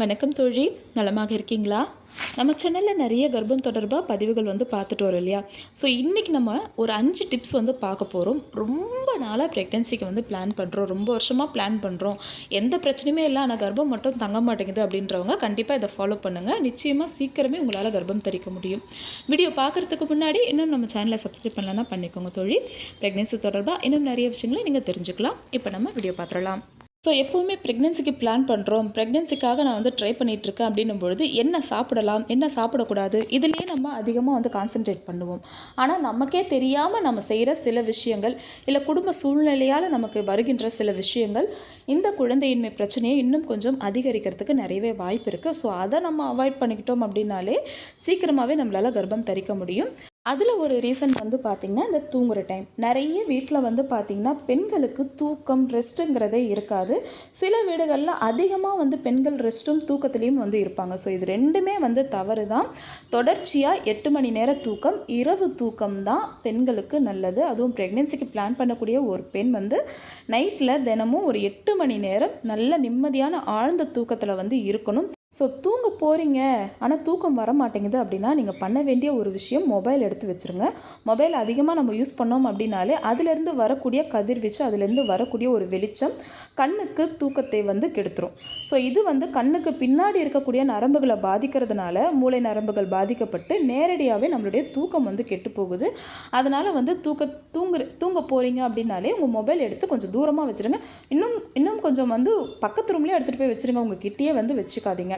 வணக்கம் தோழி. நலமாக இருக்கீங்களா? நம்ம சேனலில் நிறைய கர்ப்பம் தொடர்பாக பதிவுகள் வந்து பார்த்துட்டு வரோம் இல்லையா? ஸோ இன்றைக்கி நம்ம ஒரு அஞ்சு டிப்ஸ் வந்து பார்க்க போகிறோம் ரொம்ப நாளாக ப்ரெக்னென்சிக்கு வந்து பிளான் பண்ணுறோம் ரொம்ப வருஷமாக பிளான் பண்ணுறோம் எந்த பிரச்சனையுமே இல்லை. ஆனால் கர்ப்பம் மட்டும் தங்க மாட்டேங்குது அப்படின்றவங்க கண்டிப்பாக இதை ஃபாலோ பண்ணுங்கள் நிச்சயமாக சீக்கிரமே உங்களால் கர்ப்பம் தரிக்க முடியும். வீடியோ பார்க்குறதுக்கு முன்னாடி இன்னும் நம்ம சேனலை சப்ஸ்கிரைப் பண்ணலன்னா பண்ணிக்கோங்க தோழி. ப்ரெக்னென்சி தொடர்பாக இன்னும் நிறைய விஷயங்களை நீங்கள் தெரிஞ்சுக்கலாம். இப்போ நம்ம வீடியோ பார்த்துடலாம். ஸோ எப்போவுமே ப்ரெக்னென்சிக்கு பிளான் பண்ணுறோம் ப்ரெக்னென்சிக்காக நான் வந்து ட்ரை பண்ணிகிட்ருக்கேன் அப்படின்னும் பொழுது என்ன சாப்பிடலாம் என்ன சாப்பிடக்கூடாது இதுலேயே நம்ம அதிகமாக வந்து கான்சென்ட்ரேட் பண்ணுவோம். ஆனால் நமக்கே தெரியாமல் நம்ம செய்கிற சில விஷயங்கள் இல்லை குடும்ப சூழ்நிலையால் நமக்கு வருகின்ற சில விஷயங்கள் இந்த குழந்தையின்மை பிரச்சனையை இன்னும் கொஞ்சம் அதிகரிக்கிறதுக்கு நிறையவே வாய்ப்பு இருக்குது ஸோ அதை நம்ம அவாய்ட் பண்ணிக்கிட்டோம் அப்படின்னாலே சீக்கிரமாகவே நம்மளால் கர்ப்பம் தரிக்க முடியும். அதில் ஒரு ரீசன் வந்து பார்த்திங்கன்னா இந்த தூங்குகிற டைம் நிறைய வீட்டில் வந்து பார்த்திங்கன்னா பெண்களுக்கு தூக்கம் ரெஸ்ட்டுங்கிறதே இருக்காது. சில வீடுகளில் அதிகமாக வந்து பெண்கள் ரெஸ்ட்டும் தூக்கத்துலேயும் வந்து இருப்பாங்க. ஸோ இது ரெண்டுமே வந்து தவறு தான் தொடர்ச்சியாக எட்டு மணி நேர தூக்கம் இரவு தூக்கம் தான் பெண்களுக்கு நல்லது. அதுவும் ப்ரெக்னென்சிக்கு பிளான் பண்ணக்கூடிய ஒரு பெண் வந்து நைட்டில் தினமும் ஒரு எட்டு மணி நேரம் நல்ல நிம்மதியான ஆழ்ந்த தூக்கத்தில் வந்து இருக்கணும். ஸோ தூங்க போகிறீங்க ஆனால் தூக்கம் வர மாட்டேங்குது அப்படின்னா நீங்கள் பண்ண வேண்டிய ஒரு விஷயம் மொபைல் எடுத்து வச்சுருங்க. மொபைல் அதிகமாக நம்ம யூஸ் பண்ணோம் அப்படின்னாலே அதுலேருந்து வரக்கூடிய கதிர்வீச்சு அதுலேருந்து வரக்கூடிய ஒரு வெளிச்சம் கண்ணுக்கு தூக்கத்தை வந்து கெடுத்துரும். ஸோ இது வந்து கண்ணுக்கு பின்னாடி இருக்கக்கூடிய நரம்புகளை பாதிக்கிறதுனால மூளை நரம்புகள் பாதிக்கப்பட்டு நேரடியாகவே நம்மளுடைய தூக்கம் வந்து கெட்டு போகுது. அதனால் வந்து தூக்க தூங்குற தூங்க போகிறீங்க அப்படின்னாலே உங்கள் மொபைல் எடுத்து கொஞ்சம் தூரமாக வச்சுருங்க. இன்னும் இன்னும் கொஞ்சம் வந்து பக்கத்து ரூம்லேயே எடுத்துகிட்டு போய் வச்சுருங்க. உங்கள் கிட்டேயே வந்து வச்சுக்காதீங்க.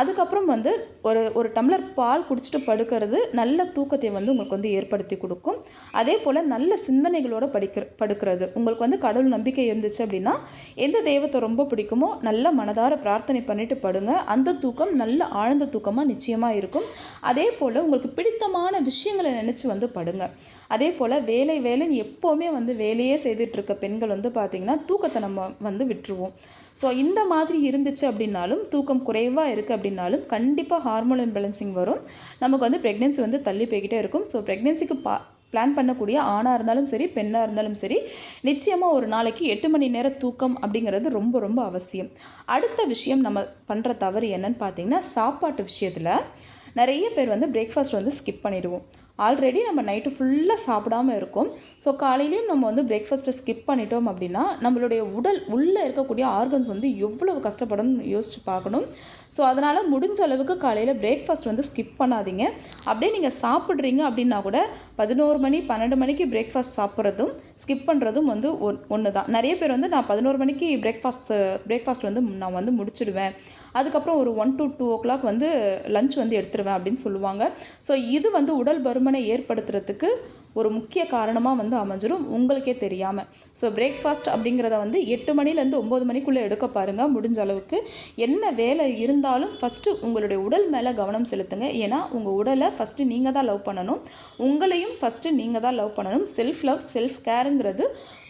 அதுக்கப்புறம் வந்து ஒரு ஒரு டம்ளர் பால் குடிச்சிட்டு படுக்கிறது நல்ல தூக்கத்தை வந்து உங்களுக்கு வந்து ஏற்படுத்தி கொடுக்கும். அதே போல் நல்ல சிந்தனைகளோடு படிக்கிற படுக்கிறது. உங்களுக்கு வந்து கடவுள் நம்பிக்கை இருந்துச்சு அப்படின்னா எந்த தெய்வத்தை ரொம்ப பிடிக்குமோ நல்ல மனதார பிரார்த்தனை பண்ணிட்டு படுங்க. அந்த தூக்கம் நல்ல ஆழ்ந்த தூக்கமாக நிச்சயமாக இருக்கும். அதே போல் உங்களுக்கு பிடித்தமான விஷயங்களை நினச்சி வந்து படுங்க. அதே போல் வேலை வேலைன்னு எப்போவுமே வந்து வேலையே செய்துட்ருக்க பெண்கள் வந்து பார்த்திங்கன்னா தூக்கத்தை நம்ம வந்து விட்டுருவோம். ஸோ இந்த மாதிரி இருந்துச்சு அப்படின்னாலும் தூக்கம் குறைவாக இருக்குது அப்படின்னாலும் கண்டிப்பாக ஹார்மோன் இம்பேலன்சிங் வரும். நமக்கு வந்து ப்ரெக்னென்சி வந்து தள்ளி போய்கிட்டே இருக்கும். ஸோ ப்ரெக்னென்சிக்கு பா பிளான் பண்ணக்கூடிய ஆணாக இருந்தாலும் சரி பெண்ணாக இருந்தாலும் சரி நிச்சயமாக ஒரு நாளைக்கு எட்டு மணி நேர தூக்கம் அப்படிங்கிறது ரொம்ப ரொம்ப அவசியம். அடுத்த விஷயம் நம்ம பண்ணுற தவறு என்னன்னு பார்த்தீங்கன்னா சாப்பாட்டு விஷயத்தில் நிறைய பேர் வந்து பிரேக்ஃபாஸ்ட் வந்து ஸ்கிப் பண்ணிடுவோம். ஆல்ரெடி நம்ம நைட்டு ஃபுல்லாக சாப்பிடாம இருக்கும். ஸோ காலையிலையும் நம்ம வந்து பிரேக்ஃபாஸ்ட்டை ஸ்கிப் பண்ணிட்டோம் அப்படின்னா நம்மளுடைய உடல் உள்ளே இருக்கக்கூடிய ஆர்கன்ஸ் வந்து எவ்வளவு கஷ்டப்படும் யோசிச்சு பார்க்கணும். ஸோ அதனால் முடிஞ்ச அளவுக்கு காலையில் பிரேக்ஃபாஸ்ட் வந்து ஸ்கிப் பண்ணாதீங்க. அப்படியே நீங்கள் சாப்பிட்றீங்க அப்படின்னா கூட பதினோரு மணி பன்னெண்டு மணிக்கு பிரேக்ஃபாஸ்ட் சாப்பிட்றதும் ஸ்கிப் பண்ணுறதும் வந்து ஒன் ஒன்று தான் நிறைய பேர் வந்து நான் பதினோரு மணிக்கு பிரேக்ஃபாஸ்ட் பிரேக்ஃபாஸ்ட் வந்து நான் வந்து முடிச்சிடுவேன். அதுக்கப்புறம் ஒரு one to two o'clock வந்து லஞ்ச் வந்து எடுத்துருவேன் அப்படின்னு சொல்லுவாங்க. ஸோ இது வந்து உடல் பருமனை ஏற்படுத்துறதுக்கு ஒரு முக்கிய காரணமாக வந்து அமைஞ்சிடும் உங்களுக்கே தெரியாமல் ஸோ பிரேக்ஃபாஸ்ட் அப்படிங்கிறத வந்து எட்டு மணிலேருந்து ஒம்பது மணிக்குள்ளே எடுக்க பாருங்கள் முடிஞ்ச அளவுக்கு என்ன வேலை இருந்தாலும் ஃபஸ்ட்டு உங்களுடைய உடல் மேலே கவனம் செலுத்துங்க. ஏன்னா உங்கள் உடலை ஃபஸ்ட்டு நீங்கள் தான் லவ் பண்ணணும். உங்களையும் ஃபஸ்ட்டு நீங்கள் தான் லவ் பண்ணணும். செல்ஃப் லவ் செல்ஃப் கேருங்கிறது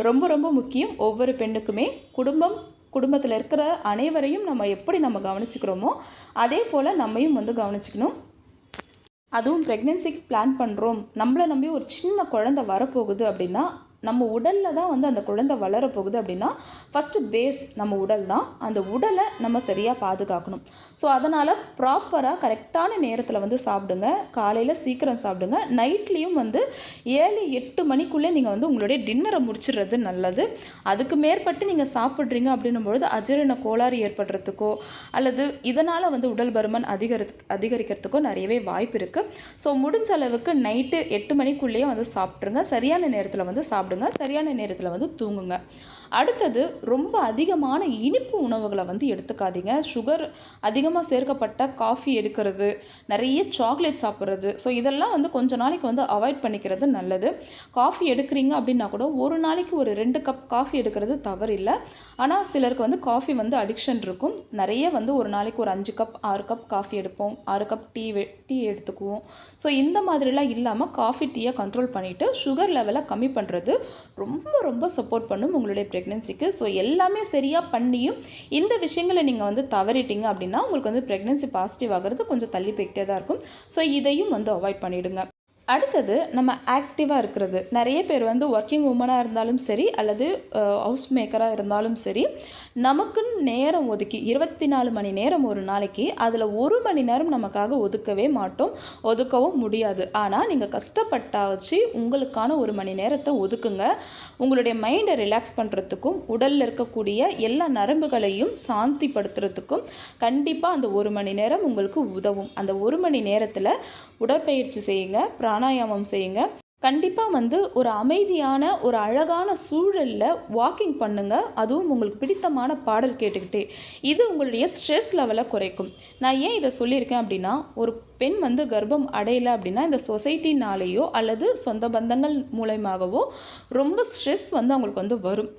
ரொம்ப ரொம்ப முக்கியம். ஒவ்வொரு பெண்ணுக்குமே குடும்பம் குடும்பத்தில் இருக்கிற அனைவரையும் நம்ம எப்படி நம்ம கவனிச்சுக்கிறோமோ அதே போல் நம்மையும் வந்து கவனிச்சுக்கணும். அதுவும் ப்ரெக்னென்சிக்கு பிளான் பண்ணுறோம் நம்மளை நம்பி ஒரு சின்ன குழந்த வரப்போகுது அப்படின்னா நம்ம உடலில் தான் வந்து அந்த குழந்தை வளரப்போகுது அப்படின்னா ஃபஸ்ட்டு பேஸ் நம்ம உடல் தான். அந்த உடலை நம்ம சரியாக பாதுகாக்கணும். ஸோ அதனால் ப்ராப்பராக கரெக்டான நேரத்தில் வந்து சாப்பிடுங்க. காலையில் சீக்கிரம் சாப்பிடுங்க. நைட்லேயும் வந்து ஏழு எட்டு மணிக்குள்ளே நீங்கள் வந்து உங்களுடைய டின்னரை முடிச்சிடுறது நல்லது. அதுக்கு மேற்பட்டு நீங்கள் சாப்பிட்றீங்க அப்படின்னும் பொழுது அஜீரண கோளாறு ஏற்படுறதுக்கோ அல்லது இதனால் வந்து உடல் பருமன் அதிகரி அதிகரிக்கிறதுக்கோ நிறையவே வாய்ப்பு இருக்குது ஸோ முடிஞ்ச அளவுக்கு நைட்டு எட்டு மணிக்குள்ளேயே வந்து சாப்பிட்ருங்க சரியான நேரத்தில் வந்து சாப்பிட்டு சாப்பிடுங்க. சரியான நேரத்தில் வந்து தூங்குங்க. அடுத்தது ரொம்ப அதிகமான இனிப்பு உணவுகளை வந்து எடுத்துக்காதீங்க. சுகர் அதிகமாக சேர்க்கப்பட்ட காஃபி எடுக்கிறது நிறைய சாக்லேட் சாப்பிட்றது. ஸோ இதெல்லாம் வந்து கொஞ்ச நாளைக்கு வந்து அவாய்ட் பண்ணிக்கிறது நல்லது. காஃபி எடுக்கிறீங்க அப்படின்னா கூட ஒரு நாளைக்கு ஒரு ரெண்டு கப் காஃபி எடுக்கிறது தவறில்லை. ஆனால் சிலருக்கு வந்து காஃபி வந்து அடிக்ஷன் இருக்கும். நிறைய வந்து ஒரு நாளைக்கு ஒரு அஞ்சு கப் ஆறு கப் காஃபி எடுப்போம். ஆறு கப் டீ டீ எடுத்துக்குவோம். ஸோ இந்த மாதிரிலாம் இல்லாமல் காஃபி டீயை கண்ட்ரோல் பண்ணிவிட்டு சுகர் லெவலை கம்மி பண்ணுறது ரொம்ப ரொம்ப சப்போர்ட் பண்ணும் உங்களுடைய ப்ரெக்னென்சிக்கு ஸோ எல்லாமே சரியாக பண்ணியும் இந்த விஷயங்களை நீங்கள் வந்து தவறிட்டீங்க அப்படின்னா உங்களுக்கு வந்து ப்ரெக்னென்சி பாசிட்டிவ் ஆகிறது கொஞ்சம் தள்ளி போய்கிட்டே தான் இருக்கும். ஸோ இதையும் வந்து அவாய்ட் பண்ணிவிடுங்க அடுத்தது நம்ம ஆக்டிவாக இருக்கிறது. நிறைய பேர் வந்து ஒர்க்கிங் உமனாக இருந்தாலும் சரி அல்லது ஹவுஸ் மேக்கராக இருந்தாலும் சரி நமக்குன்னு நேரம் ஒதுக்கி இருபத்தி நாலு மணி நேரம் ஒரு நாளைக்கு அதில் ஒரு மணி நேரம் நமக்காக ஒதுக்கவே மாட்டோம். ஒதுக்கவும் முடியாது. ஆனால் நீங்கள் கஷ்டப்பட்டா வச்சு உங்களுக்கான ஒரு மணி நேரத்தை ஒதுக்குங்க. உங்களுடைய மைண்டை ரிலாக்ஸ் பண்ணுறதுக்கும் உடலில் இருக்கக்கூடிய எல்லா நரம்புகளையும் சாந்திப்படுத்துறதுக்கும் கண்டிப்பாக அந்த ஒரு மணி நேரம் உங்களுக்கு உதவும். அந்த ஒரு மணி நேரத்தில் உடற்பயிற்சி செய்யுங்க பிராணாயாமம் செய்யுங்க. கண்டிப்பாக வந்து ஒரு அமைதியான ஒரு அழகான சூழலில் வாக்கிங் பண்ணுங்க. அதுவும் உங்களுக்கு பிடித்தமான பாடல் கேட்டுக்கிட்டே. இது உங்களுடைய ஸ்ட்ரெஸ் லெவலை குறைக்கும். நான் ஏன் இதை சொல்லியிருக்கேன் அப்படின்னா ஒரு பெண் வந்து கர்ப்பம் அடையலை அப்படின்னா இந்த சொசைட்டினாலேயோ அல்லது சொந்த பந்தங்கள் மூலயமாகவோ ரொம்ப ஸ்ட்ரெஸ் வந்து அவங்களுக்கு வந்து வரும்.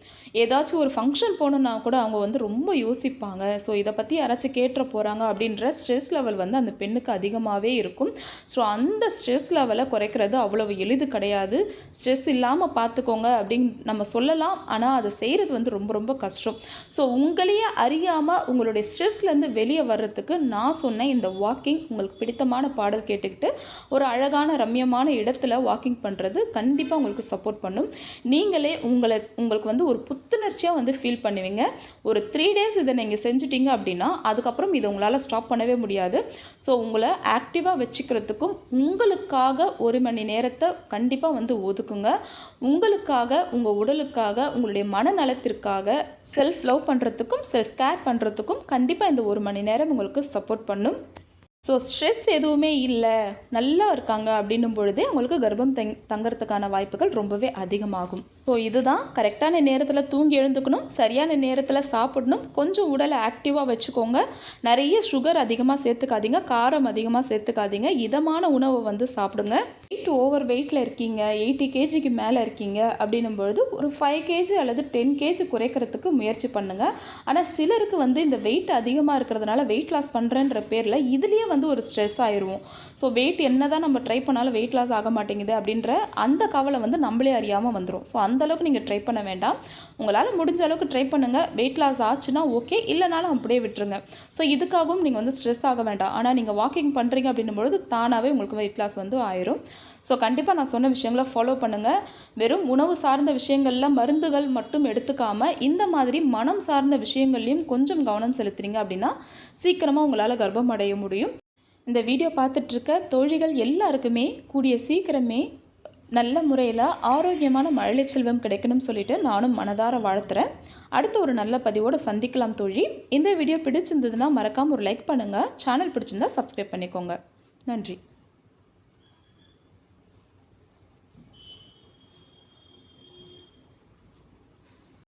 ஏதாச்சும் ஒரு ஃபங்க்ஷன் போகணுன்னா கூட அவங்க வந்து ரொம்ப யோசிப்பாங்க. ஸோ இதை பற்றி யாராச்சும் கேட்டுற போகிறாங்க அப்படின்ற ஸ்ட்ரெஸ் லெவல் வந்து அந்த பெண்ணுக்கு அதிகமாகவே இருக்கும். ஸோ அந்த ஸ்ட்ரெஸ் லெவலை குறைக்கிறது அவ்வளவு எளிது கிடையாது. ஸ்ட்ரெஸ் இல்லாமல் பார்த்துக்கோங்க அப்படின்னு நம்ம சொல்லலாம். ஆனால் அதை செய்கிறது வந்து ரொம்ப ரொம்ப கஷ்டம். ஸோ உங்களையே அறியாமல் உங்களுடைய ஸ்ட்ரெஸ்லேருந்து வெளியே வர்றதுக்கு நான் சொன்ன இந்த வாக்கிங் உங்களுக்கு பிடித்த பிடித்தமான பாடல் கேட்டுக்கிட்டு ஒரு அழகான ரம்யமான இடத்துல வாக்கிங் பண்ணுறது கண்டிப்பாக உங்களுக்கு சப்போர்ட் பண்ணும். நீங்களே உங்களை உங்களுக்கு வந்து ஒரு புத்துணர்ச்சியாக வந்து ஃபீல் பண்ணுவீங்க. ஒரு த்ரீ டேஸ் இதை நீங்கள் செஞ்சிட்டீங்க அப்படின்னா அதுக்கப்புறம் இதை உங்களால் ஸ்டாப் பண்ணவே முடியாது. ஸோ உங்களை ஆக்டிவாக வச்சுக்கிறதுக்கும் உங்களுக்காக ஒரு மணி நேரத்தை கண்டிப்பாக வந்து ஒதுக்குங்க. உங்களுக்காக உங்கள் உடலுக்காக உங்களுடைய மனநலத்திற்காக செல்ஃப் லவ் பண்ணுறதுக்கும் செல்ஃப் கேர் பண்ணுறதுக்கும் கண்டிப்பாக இந்த ஒரு மணி நேரம் உங்களுக்கு சப்போர்ட் பண்ணும். ஸோ ஸ்ட்ரெஸ் எதுவுமே இல்லை. நல்லா இருக்காங்க அப்படின்னும் பொழுதே உங்களுக்கு கர்ப்பம் தங் தங்கறதுக்கான வாய்ப்புகள் ரொம்பவே அதிகமாகும். ஸோ இதுதான் கரெக்டான நேரத்தில் தூங்கி எழுந்துக்கணும் சரியான நேரத்தில் சாப்பிடணும் கொஞ்சம் உடலை ஆக்டிவாக வச்சுக்கோங்க. நிறைய சுகர் அதிகமாக சேர்த்துக்காதீங்க காரம் அதிகமாக சேர்த்துக்காதீங்க இதமான உணவை வந்து சாப்பிடுங்க. வெயிட் ஓவர் வெயிட்டில் இருக்கீங்க எயிட்டி கேஜிக்கு மேலே இருக்கீங்க அப்படின்னும் பொழுது ஒரு ஃபைவ் கேஜி அல்லது டென் கேஜி குறைக்கிறதுக்கு முயற்சி பண்ணுங்கள் ஆனால் சிலருக்கு வந்து இந்த வெயிட் அதிகமாக இருக்கிறதுனால வெயிட் லாஸ் பண்ணுறேன்ற பேரில் இதுலேயே வந்து ஒரு ஸ்ட்ரெஸ் ஆயிடுவோம் ஸோ வெயிட் என்ன தான் நம்ம ட்ரை பண்ணாலும் வெயிட் லாஸ் ஆக மாட்டேங்குது அப்படின்ற அந்த கவலை வந்து நம்மளே அறியாமல் வந்துடும் ஸோ அந்த அளவுக்கு நீங்கள் ட்ரை பண்ண வேண்டாம். உங்களால் முடிஞ்ச அளவுக்கு ட்ரை பண்ணுங்கள் வெயிட் லாஸ் ஆச்சுன்னா ஓகே இல்லைனாலும் அப்படியே விட்டுருங்க. ஸோ இதுக்காகவும் நீங்கள் வந்து ஸ்ட்ரெஸ் ஆக வேண்டாம். ஆனால் நீங்கள் வாக்கிங் பண்ணுறீங்க அப்படின்னும் பொழுது தானாகவே உங்களுக்கு வெயிட் லாஸ் வந்து ஆயிரும். ஸோ கண்டிப்பாக நான் சொன்ன விஷயங்களை ஃபாலோ பண்ணுங்கள் வெறும் உணவு சார்ந்த விஷயங்களில் மருந்துகள் மட்டும் எடுத்துக்காமல் இந்த மாதிரி மனம் சார்ந்த விஷயங்கள்லையும் கொஞ்சம் கவனம் செலுத்துறீங்க அப்படின்னா சீக்கிரமாக உங்களால் கர்ப்பம் அடைய முடியும். இந்த வீடியோ பார்த்துட்ருக்க தோழிகள் எல்லாருக்குமே கூடிய சீக்கிரமே நல்ல முறையில் ஆரோக்கியமான மழலை செல்வம் கிடைக்கணும்னு சொல்லிட்டு நானும் மனதார வாழ்த்துறேன். அடுத்த ஒரு நல்ல பதிவோடு சந்திக்கலாம் தோழி. இந்த வீடியோ பிடிச்சிருந்ததுன்னா மறக்காமல் ஒரு லைக் பண்ணுங்கள் சேனல் பிடிச்சிருந்தா சப்ஸ்கிரைப் பண்ணிக்கோங்க. நன்றி.